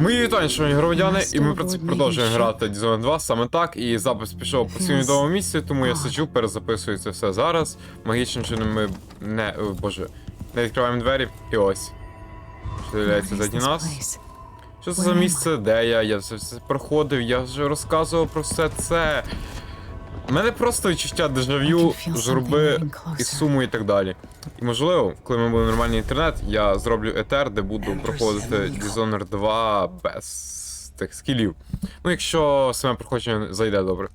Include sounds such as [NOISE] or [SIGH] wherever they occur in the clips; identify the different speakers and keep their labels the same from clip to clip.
Speaker 1: Мої вітання, шановні громадяни, і ми про- продовжуємо грати Dishonored 2 саме так. І запис пішов по своєму відомому місці, тому я сиджу, перезаписую це все зараз. Магічним чином ми не. о, боже, не відкриваємо двері. І ось. Що з'являється заді нас. Що це за місце, де я? Я все, все проходив, я вже розказував про все це. У мене просто відчуття дежавю, журби і суму і так далі. І можливо, коли ми буде нормальний інтернет, я зроблю етер, де буду проходити Dishonored 2 без тих скілів. Ну, якщо саме проходження зайде добре.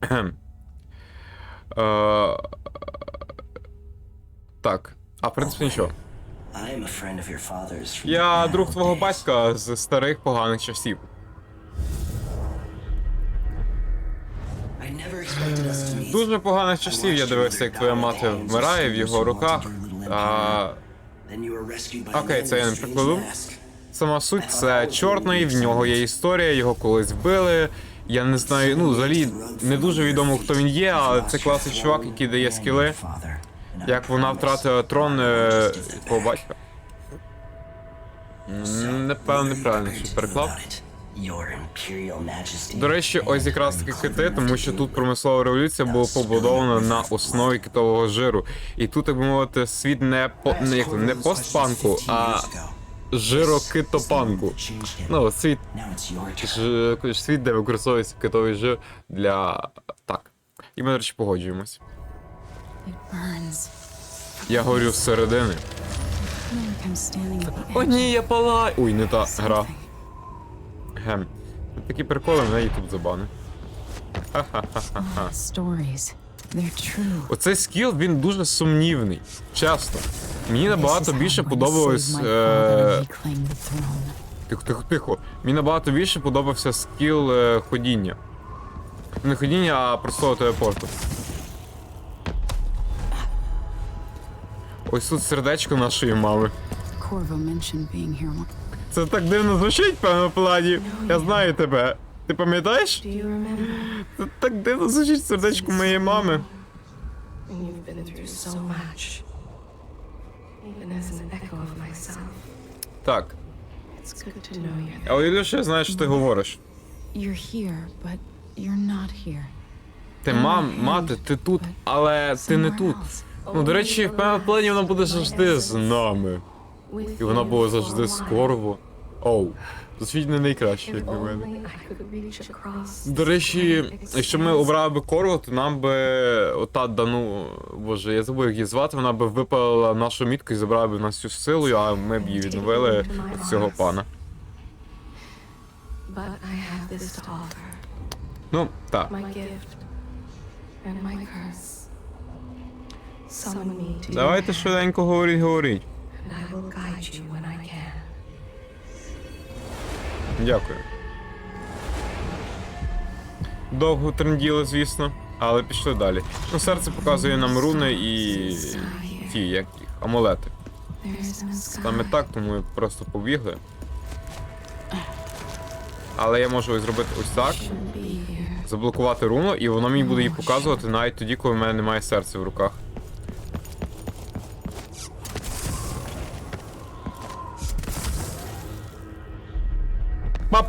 Speaker 1: [CLEARS THROAT] Е, Так. А в принципі нічого.
Speaker 2: I'm a friend of your father's
Speaker 1: Я друг твого батька з старих поганих часів. Дуже поганих часів я дивився, як твоя мати вмирає в його руках. А Окей, це я не прикладу. Сама суть це чорний, в нього є історія, його колись вбили. Я не знаю, ну взагалі не дуже відомо, хто він є, але це класний чувак, який дає скіли. Як вона втратила трон е, твого батька. М, Напевно, неправильно що переклав.
Speaker 2: Your Imperial Majesty.
Speaker 1: До речі, ось якраз таки кити, тому що тут промислова революція була побудована на основі китового жиру. І тут, так би мовити, світ не по не, як не постпанку, а жирокитопанку. Ну, світ. Ж, світ, де використовується китовий жир для. Так. І ми, до речі, погоджуємось. Я горю зсередини. О, ні, я палаю. Ой, не та гра. Гем. Такі приколи мене Ютуб забани. Оцей скіл він дуже сумнівний. Чесно. Мені набагато більше подобалось. Е... Тихо, тихо, тихо. Мені набагато більше подобався скіл е, ходіння. Не ходіння, а простого телепорту. Ось тут сердечко нашої мами. Це так дивно звучить, певно, плані. Я знаю тебе. Ти пам'ятаєш? Це так дивно звучить сердечко моєї мами. Так. Але Ілюша, я знаю, що ти говориш. Ти мам, мати, ти тут, але ти не тут. Ну, до речі, в певному плані вона буде завжди з нами. І вона була завжди
Speaker 3: while.
Speaker 1: Оу. Звучить не найкраще, як на мене. До речі, якщо ми обрали би Корву, то нам би ота Дану, боже, я забув, як її звати, вона би випалила нашу мітку і забрала б нас всю силу, а ми б її відновили від цього пана. Ну, так. Давайте швиденько говоріть, говоріть. Дякую. Довго тренділи, звісно, але пішли далі. Ну, серце показує нам руни і ті, як їх, амулети. Саме так, тому ми просто побігли. Але я можу зробити ось так, заблокувати руну, і воно мені буде її показувати навіть тоді, коли в мене немає серця в руках.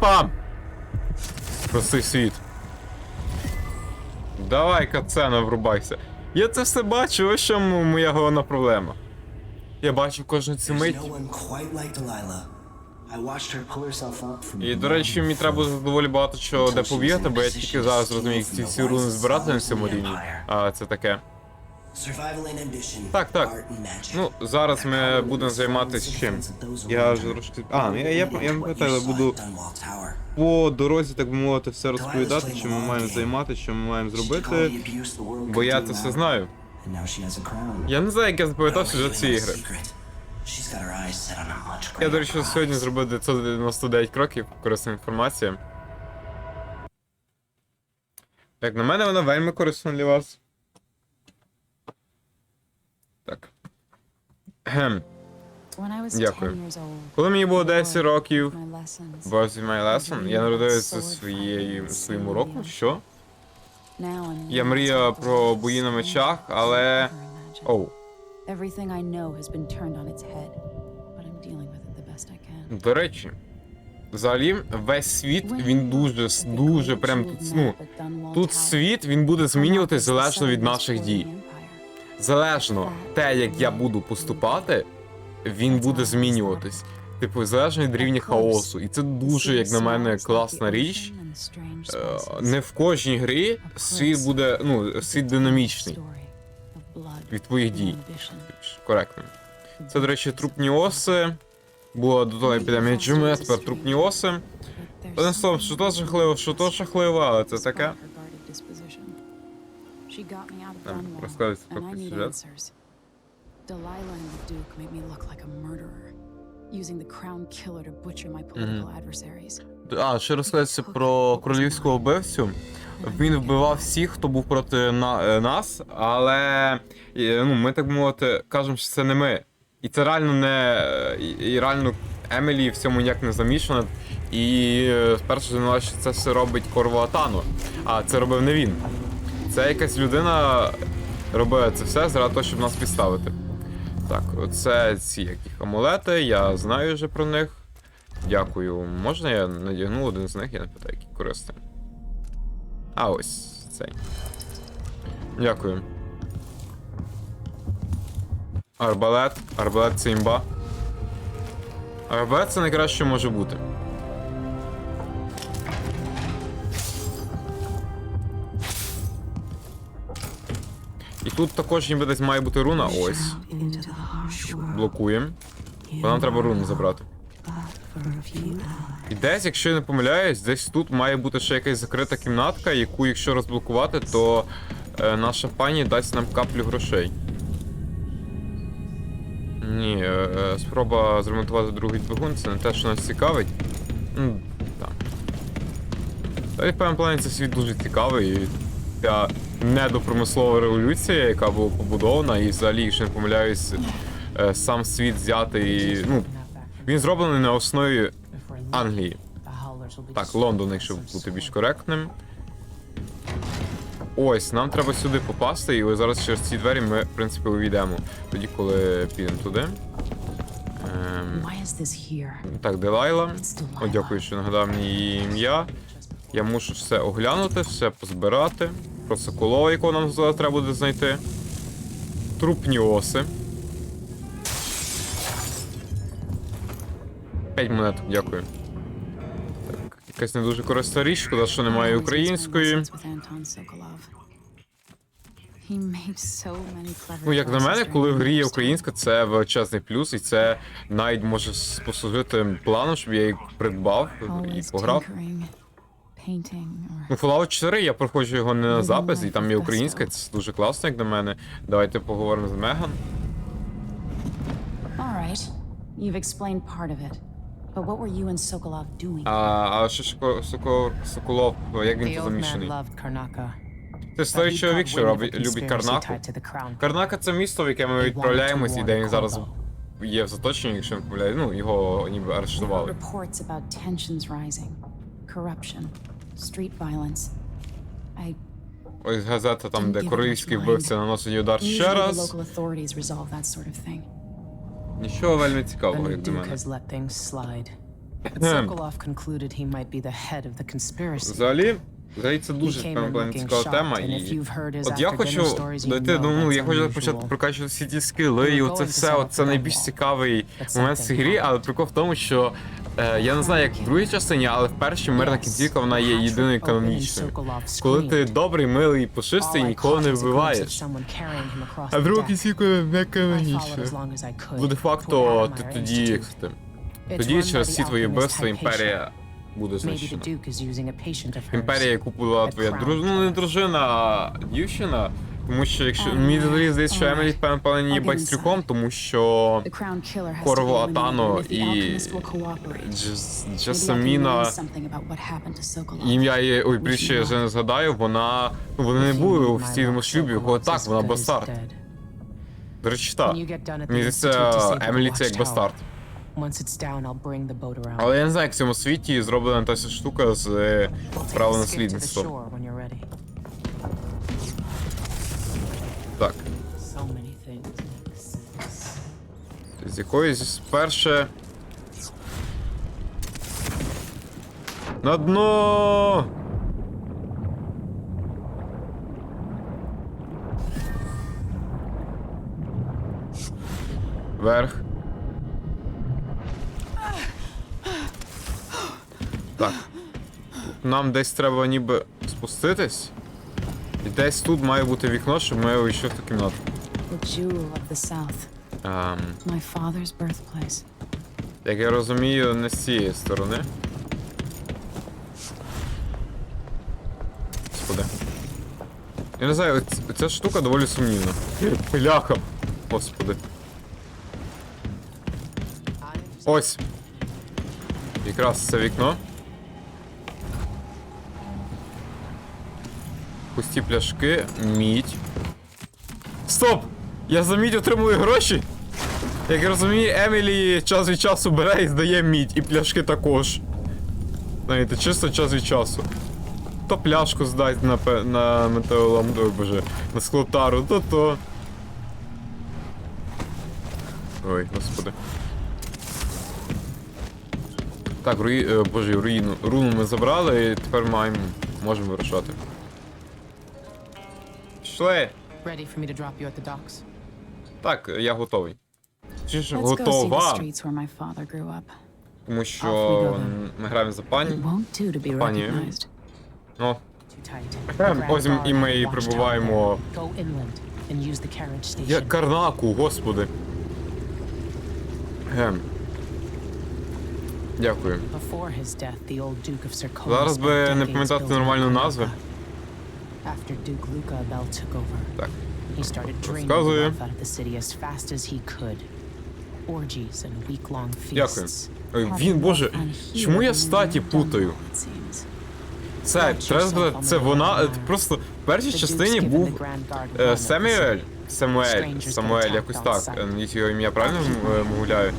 Speaker 1: Папа! Простий світ. Давай, кацена, врубайся. Я це все бачу, ось чому моя головна проблема. Я бачу кожну цю мить. І, до речі, мені треба буде доволі багато чого де побігати, бо я тільки зараз розумію, як ці всі руни збирати на цьому рівні. А це таке. Так, так. Ну, зараз ми будемо займатися чим. Я вже трошки. А, ну я, я, я пам'ятаю, буду по дорозі, так би мовити, все розповідати, що ми маємо займати, що ми маємо зробити. Бо я це все знаю. Я не знаю, як я запам'ятав
Speaker 2: But I
Speaker 1: сюжет цієї
Speaker 2: know
Speaker 1: гри.
Speaker 2: the secret. She's got her eyes set on a much
Speaker 1: Я, до речі, сьогодні зробив 999 кроків, корисна інформація. Як на мене, вона вельми корисна для вас. Так. Гем.
Speaker 4: When I was
Speaker 1: Дякую.
Speaker 4: 10
Speaker 1: Коли мені було
Speaker 4: I
Speaker 1: 10 років,
Speaker 4: my
Speaker 1: was my lesson, я народився своєю, своїм уроком, що? Я мріяв про бої на мечах, але... Оу. До речі, взагалі, весь світ він дуже, дуже прям тут, ну, тут світ він буде змінюватись залежно від наших дій. Залежно те, як я буду поступати, він буде змінюватись. Типу, залежно від рівня хаосу. І це дуже, як на мене, класна річ. Не в кожній грі світ буде, ну, світ динамічний від твоїх дій. Коректно. Це, до речі, трупні оси. Була до того епідемія а тепер трупні оси. Одним словом, що то жахливо, що то жахливо, але це таке. Нам розказується про сюжет.
Speaker 4: Delilah and the Duke made me look like a murderer, using the crown killer to butcher my political adversaries.
Speaker 1: А, ще розказується про королівського вбивцю. Він вбивав всіх, хто був проти на, е, нас, але ну, ми так би мовити, кажемо, що це не ми. І це реально не. І, реально Емілі в цьому ніяк не замішана. І е, спершу що це все робить Корво Атано. А це робив не він. Це якась людина робила це все заради того, щоб нас підставити. Так, оце ці яких амулети, я знаю вже про них. Дякую. Можна я надягну один з них, я не питаю, який корисний. А ось цей. Дякую. Арбалет. Арбалет це імба. Арбалет це найкраще, може бути. Тут також ніби десь має бути руна. Ось. Блокуємо. Бо нам треба руну забрати. І десь, якщо я не помиляюсь, десь тут має бути ще якась закрита кімнатка, яку, якщо розблокувати, то е, наша пані дасть нам каплю грошей. Ні, е, е, спроба зремонтувати другий двигун, це не те, що нас цікавить. Ну, так. Та й в певному плані це світ дуже цікавий. Ця недопромислова революція, яка була побудована, і взагалі, якщо не помиляюсь, е, сам світ взятий. Ну, він зроблений на основі Англії. Так, Лондон, якщо бути більш коректним. Ось, нам треба сюди попасти, і ось зараз через ці двері ми, в принципі, увійдемо. Тоді, коли підемо туди. Ем, так, Делайла. О, дякую, що нагадав мені її ім'я. Я мушу все оглянути, все позбирати. Про Соколова, якого нам зараз треба буде знайти. Трупні оси. П'ять монеток, дякую. Так, якась не дуже корисна річ, шкода, що немає української. Ну, як на мене, коли в грі є українська, це величезний плюс, і це навіть може послужити планом, щоб я її придбав і пограв. Ну, Fallout 4 я проходжу його не на запис, і там є українська, це дуже класно, як на мене. Давайте поговоримо з Меган.
Speaker 4: All. You've explained part of it. But what were you and Sokolov doing?
Speaker 1: А, а що ж Соко- Соколов, як він тут замішаний? Це старий чоловік, що робить, любить Карнаку.
Speaker 5: tied to the crown.
Speaker 1: Карнака це місто, в яке ми відправляємось, і де він зараз є в заточенні, якщо не помиляю. Ну, його ніби арештували.
Speaker 4: Reports about tensions rising, corruption, street violence. I
Speaker 1: Ось газета там, де корейський вбивця наносить удар ще
Speaker 4: usually the
Speaker 1: раз.
Speaker 4: local authorities resolve that sort of thing.
Speaker 1: Нічого вельми цікавого, як
Speaker 5: Duke
Speaker 1: мене.
Speaker 5: has let things slide. But Sokolov concluded he might be the head of the conspiracy.
Speaker 1: Взагалі, взагалі це дуже цікава тема. І от я хочу дойти до ну, я хочу почати прокачувати всі ті скіли, і оце все. От це найбільш цікавий момент в цій грі, але прикол в тому, що е, я не знаю, як в другій частині, але в першій мирна кінцівка вона є єдиною
Speaker 5: opened
Speaker 1: канонічною. Коли ти добрий, милий, пушистий,
Speaker 5: All
Speaker 1: ніколи не вбиваєш. А друга кінцівка не канонічна. Бо де-факто ти тоді, ти, тоді через всі твої вбивства імперія буде знищена. Імперія, яку була твоя дружина, ну не дружина, а дівчина. Тому що якщо мені здається, що. Емілі певно є байстрюком, тому що Корво Атано і. Джес- Джасаміна. Ім'я її, ой, пріще я вже не згадаю, вона. Ну вони не були у офіційному шлюбі, кого так, вона бастард. До речі, так. Мені здається, Емілі це як бастард. Але я не знаю, як в цьому світі зроблена та вся штука з е, правонаслідництвом. З якоїсь перше. На дно! Вверх. Так. Нам десь треба ніби спуститись. І десь тут має бути вікно, щоб ми увійшли в ту кімнату. Ем,
Speaker 4: My father's birthplace.
Speaker 1: як я розумію, не з цієї сторони. Господи. Я не знаю, оць- ця штука доволі сумнівна. Пляха. Господи. Ось. Якраз це вікно. Пусті пляшки, мідь. Стоп! Я за мідь отримую гроші. Як я розумію, Емілі час від часу бере і здає мідь, і пляшки також. Знаєте, чисто час від часу. То пляшку здасть на, на металолом, ой, боже, на склотару, то то. Ой, господи. Так, руї... е, боже, руїну. Руну ми забрали і тепер маємо. Можемо вирушати. Пішли! Так, я готовий. Чи ж готова? Тому що ми граємо за пані. Пані. Ну. Ем, ось і ми прибуваємо. Я Карнаку, господи. Гем. Дякую. Зараз би не пам'ятати нормальну назву. Так.
Speaker 5: he
Speaker 1: Дякую. Ой, Він, боже, чому я статі путаю? Це, треба це вона. е, Просто в першій частині був е, Семюель. Самуель. Самуель, якось так.
Speaker 5: sight.
Speaker 1: е, його ім'я правильно мовляю.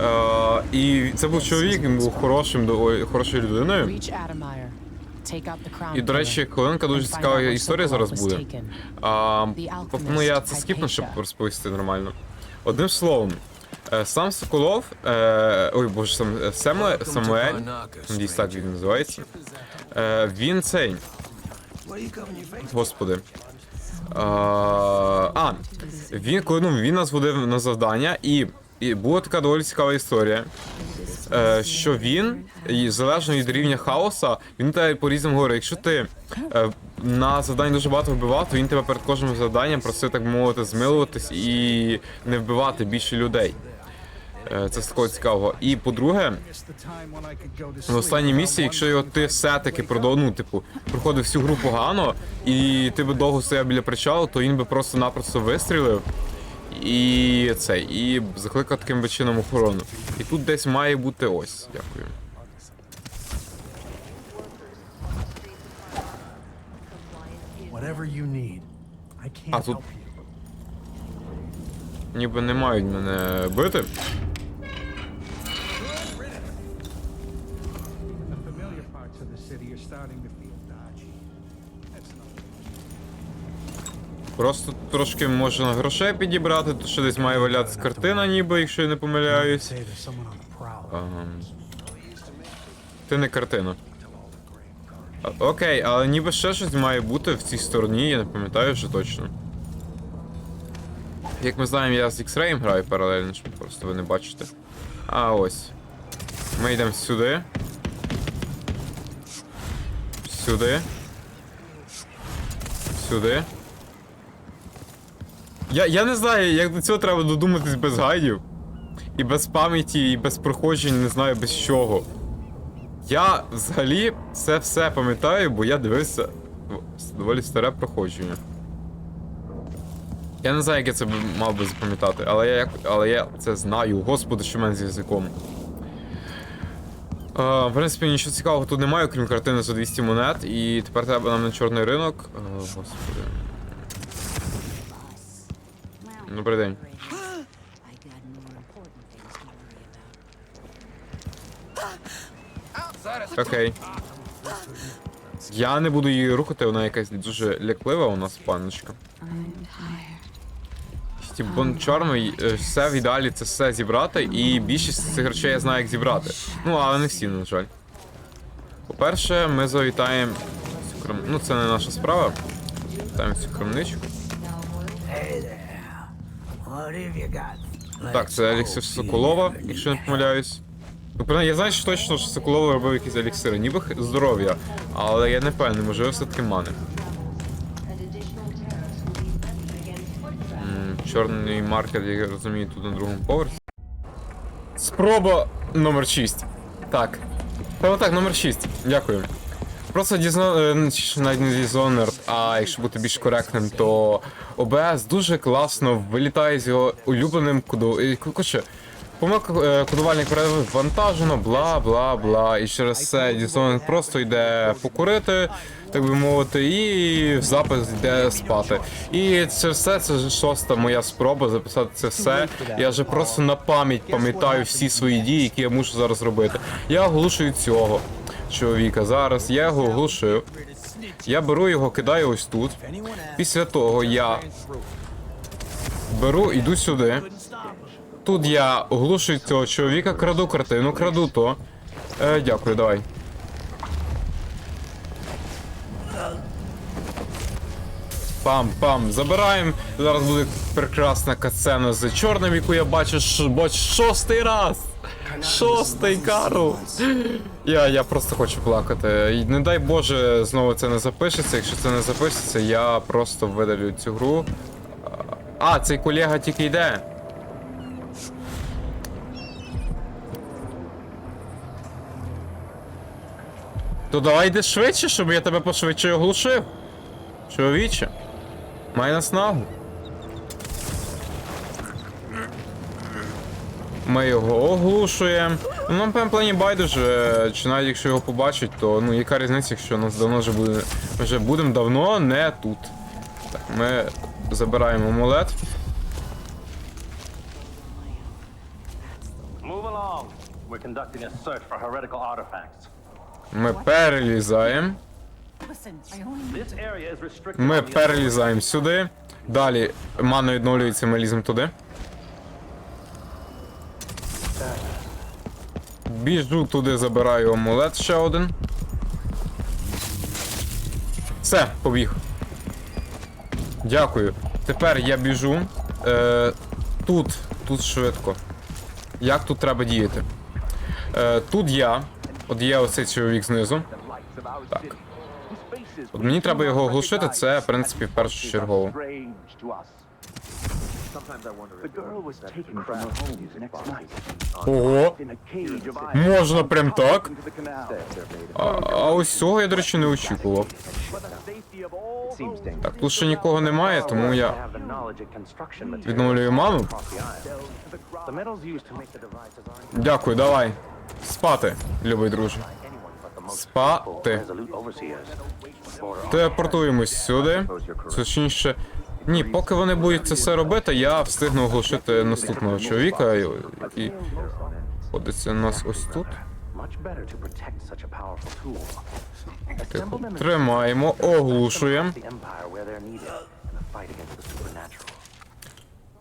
Speaker 1: Е, І це був чоловік, він був хорошим, хорошою людиною. І, до речі, хвилинка дуже цікава історія зараз буде. А, пропоную я це скіпну, щоб розповісти нормально. Одним словом, е, сам Соколов, е, ой боже, сам е, Семе, Самуель, надіюсь так він називається. Е, він цей. Господи. А, він, коли ну, він нас водив на завдання, і, і була така доволі цікава історія. Е, що він, залежно від рівня хаоса, він тебе по-різному говорить. Якщо ти е, на завданні дуже багато вбивав, то він тебе перед кожним завданням просив, так би мовити, змилуватись і не вбивати більше людей. Е, це з такого цікавого. І по-друге, в останній місії, якщо його ти все-таки продав, ну, типу, проходив всю гру погано, і ти би довго стояв біля причалу, то він би просто-напросто вистрілив. І це, і закликав таким би чином охорону. І тут десь має бути ось. Дякую. А тут ніби не мають мене бити. Просто трошки можна грошей підібрати, то що десь має валятися картина, ніби, якщо я не помиляюсь. Ага. Ти не картина. А, Окей, але ніби ще щось має бути в цій стороні, я не пам'ятаю вже точно. Як ми знаємо, я з X-Ray граю паралельно, щоб просто ви не бачите. А ось. Ми йдемо сюди. Сюди. Сюди. Я, я не знаю, як до цього треба додуматись без гайдів. І без пам'яті, і без проходжень, не знаю без чого. Я взагалі це все пам'ятаю, бо я дивився доволі старе проходження. Я не знаю, як я це мав би запам'ятати, але я, але я це знаю. Господи, що в мене з язиком. А, в принципі, нічого цікавого тут немає, крім картини за 200 монет, і тепер треба нам на чорний ринок. А, господи. Добрий день. Окей. Я не буду її рухати, вона якась дуже ляклива у нас панночка. Ті бончарми, е, все в ідеалі це все зібрати, і більшість цих речей я знаю, як зібрати. Ну, але не всі, на жаль. По-перше, ми завітаємо. цю крам- Ну, це не наша справа. Вітаємо цю крамничку.
Speaker 2: What have you got?
Speaker 1: Так, це еліксир Соколова, якщо не помиляюсь. Ну, я знаю що точно, що Соколова робив якісь еліксири, ніби здоров'я, але я не певний, можливо, все-таки мани. Чорний маркет, як я розумію, тут на другому поверсі. Спроба номер 6. Так. Та так, номер 6. Дякую. Просто Dishonored, чи навіть не Dishonored, а якщо бути більш коректним, то ОБС дуже класно вилітає з його улюбленим коду. і, Коротше, помилка е, кодувальник перевантажено, бла бла бла. І через це Dishonored просто йде покурити, так би мовити, і в запис йде спати. І це все, це вже шоста моя спроба записати це все. Я вже просто на пам'ять пам'ятаю всі свої дії, які я мушу зараз робити. Я оголошую цього чоловіка зараз. Я його оглушив. Я беру його, кидаю ось тут. Після того я беру, йду сюди. Тут я оглушую цього чоловіка, краду картину, краду то. Е, дякую, давай. Пам-пам, забираємо. Зараз буде прекрасна кацена з чорним, яку я бачу бач, шостий раз. Шостий Карл. Я, я просто хочу плакати. Не дай Боже, знову це не запишеться. Якщо це не запишеться, я просто видалю цю гру. А, цей колега тільки йде. То давай йди швидше, щоб я тебе пошвидше оглушив. Чоловіче. Май наснагу. Ми його оглушуємо. Ну, нам прям плані байдуже, чи навіть якщо його побачать, то ну яка різниця, якщо нас давно вже буде. Ми вже будемо давно не тут. Так, ми забираємо амулет. Ми перелізаємо. Ми перелізаємо сюди. Далі мана відновлюється, ми ліземо туди. Біжу туди, забираю амулет ще один. Все, побіг. Дякую. Тепер я біжу. Е, тут, тут швидко. Як тут треба діяти? Е, тут я. От є оцей чоловік знизу. Так. От мені треба його оглушити, це, в принципі, першочергово. Ого, можна прям так? А, а ось цього я, до речі, не очікував. Так, тут ще нікого немає, тому я відновлюю ману. Дякую, давай. Спати, любий друже. Спати. Телепортуємось сюди. Точніше. Ні, поки вони будуть це все робити, я встигну оглушити наступного чоловіка, який ходиться у нас ось тут. Тихо. Тримаємо, оглушуємо.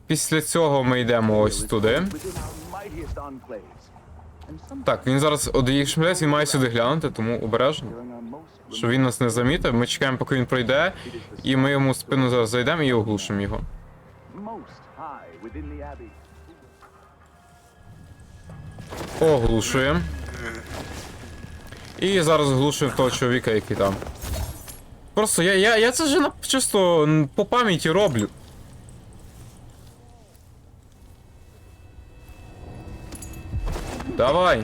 Speaker 1: Після цього ми йдемо ось туди. Так, він зараз одає шмелець, він має сюди глянути, тому обережно. Щоб він нас не замітив. Ми чекаємо, поки він пройде, і ми йому спину зараз зайдемо і оглушимо його. Оглушуємо. І зараз оглушуємо того чоловіка, який там. Просто я, я, я це вже чисто по пам'яті роблю. Давай.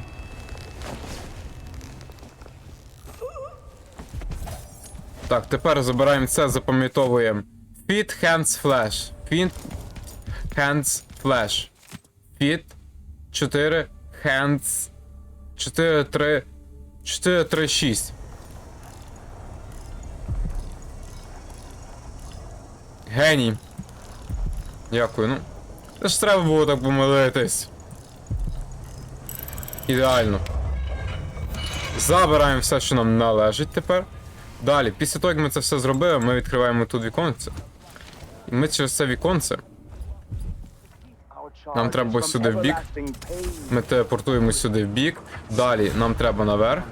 Speaker 1: Так, тепер забираємо це, запам'ятовуємо. Fit hands flash. Fit hands flash. Fit 4 hands 4 3 4 3 6. Геній. Дякую, ну. Це ж треба було так помилитись. Ідеально. Забираємо все, що нам належить тепер. Далі, після того, як ми це все зробили, ми відкриваємо тут віконце. І ми через це віконце. Нам треба сюди в бік. Ми телепортуємо сюди в бік. Далі нам треба наверх.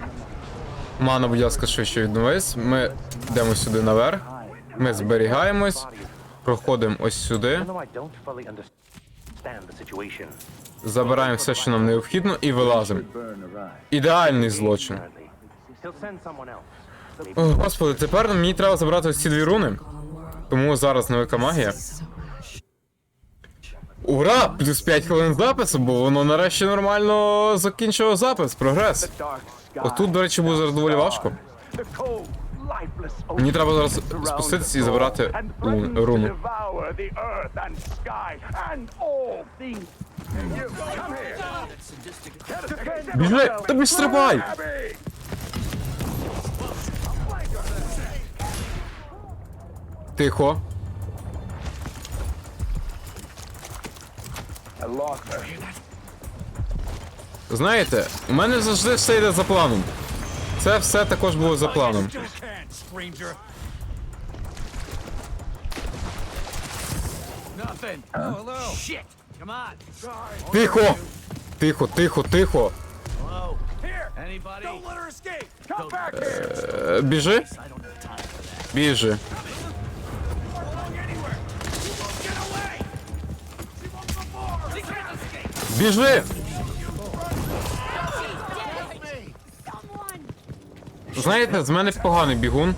Speaker 1: Мана, будь ласка, швидше відновись. Ми йдемо сюди наверх. Ми зберігаємось. Проходимо ось сюди. Забираємо все, що нам необхідно, і вилазимо. Ідеальний злочин. О, господи, тепер мені треба забрати ось ці дві руни. Тому зараз невелика магія. Ура! Плюс 5 хвилин запису, бо воно нарешті нормально закінчило запис, прогрес. Отут, до речі, буде зараз доволі важко. Мені треба зараз спуститися і
Speaker 6: threatens
Speaker 1: руну.
Speaker 6: devour the earth and sky and all things. You come here. Defend
Speaker 1: Біжи!
Speaker 6: yourself.
Speaker 1: Та біж стрибай!
Speaker 6: Abby!
Speaker 1: Тихо. Знаєте, у мене завжди все йде за планом. Це все також було за планом. Тихо! Тихо, тихо, тихо. Е, Біжи. Біжи. Біжи! Знаєте, з мене поганий бігун.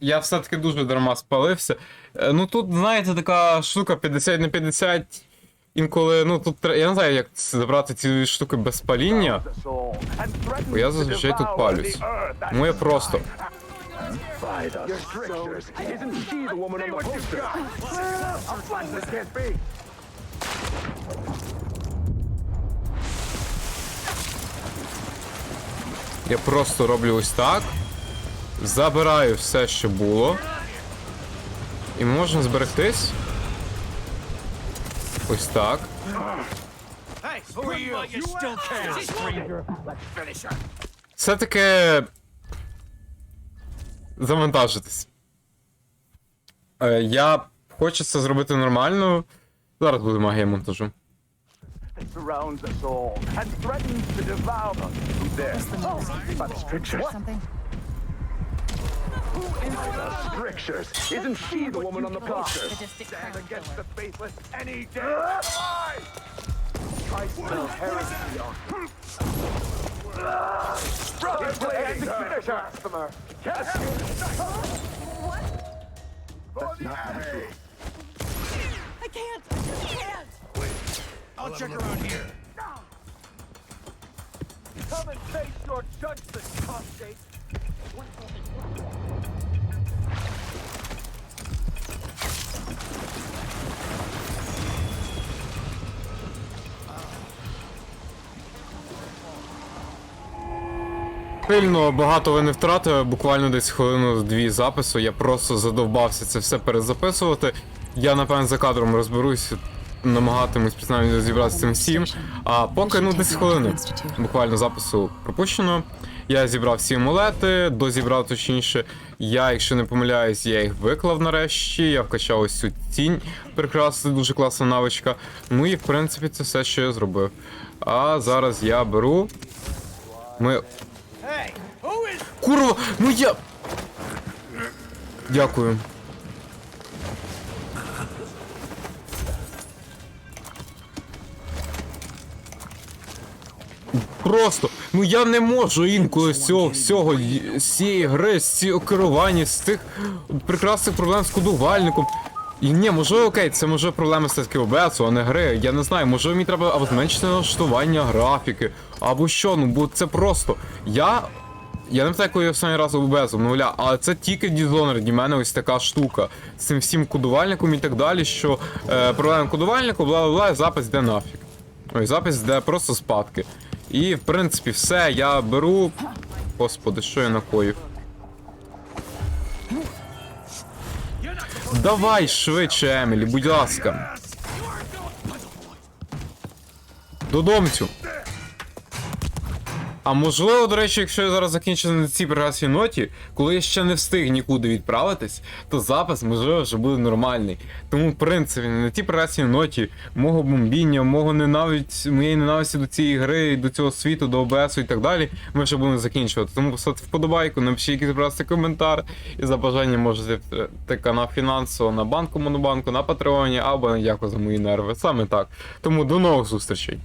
Speaker 1: Я все-таки дуже дарма спалився. Е, Ну тут, знаєте, така штука 50 на 50. Інколи, ну тут я не знаю, як забрати ці штуки без паління. Бо я зазвичай тут палюсь. Тому я просто. Я просто роблю ось так. Забираю все, що було. І можна зберегтись. Ось так. Все-таки. Завантажитись. Е, я хочу це зробити нормально. Зараз буде магія монтажу.
Speaker 6: It surrounds us all and threatens to devour us. Who's there? By the strictures. Who is the strictures? Isn't she the woman on the poster? Stand against the faithless any day. Lie! Try spell heresy on her. Brother, and the finish her. Blasphemer. Yes. That's not true.
Speaker 7: I can't! I can't!
Speaker 8: I'll check around here.
Speaker 6: Come and face your judgment, apostate.
Speaker 1: Сильно багато ви не втратили, буквально десь хвилину-дві запису. Я просто задовбався це все перезаписувати. Я напевно за кадром розберусь, намагатимусь принаймні розібратися з цим всім. А поки ну десь хвилини. Буквально запису пропущено. Я зібрав всі амулети, дозібрав точніше. Я, якщо не помиляюсь, я їх виклав нарешті. Я вкачав ось цю тінь. Прекрасна, дуже класна навичка. Ну і в принципі це все, що я зробив. А зараз я беру. Ми Курва, ну я. Дякую. Просто, ну я не можу інколи з цього всього, з цієї гри, з цього керування, з цих прекрасних проблем з кодувальником. І ні, може окей, це може проблеми все-таки ОБС, а не гри. Я не знаю, може мені треба або зменшити налаштування графіки, або що, ну бо це просто. Я я не пам'ятаю, коли я останній раз ОБС обновляв, але це тільки Dishonored, для мене ось така штука. З цим всім кодувальником і так далі, що е, проблема кодувальнику, бла бла бла, запис йде нафіг. Ой, запис йде просто спадки. І в принципі все, я беру. Господи, що я накоїв? Давай швидше, Емілі, будь ласка. Додомцю. А можливо, до речі, якщо я зараз закінчу на цій прекрасній ноті, коли я ще не встиг нікуди відправитись, то запис, можливо, вже буде нормальний. Тому, в принципі, на тій прекрасній ноті мого бомбіння, мого ненависть, моєї ненависті до цієї гри, до цього світу, до ОБСу і так далі, ми вже будемо закінчувати. Тому поставте вподобайку, напишіть якийсь прекрасний коментар, і за бажанням можете втекти на фінансово, на банку, монобанку, на патреоні або на дякую за мої нерви. Саме так. Тому до нових зустрічей.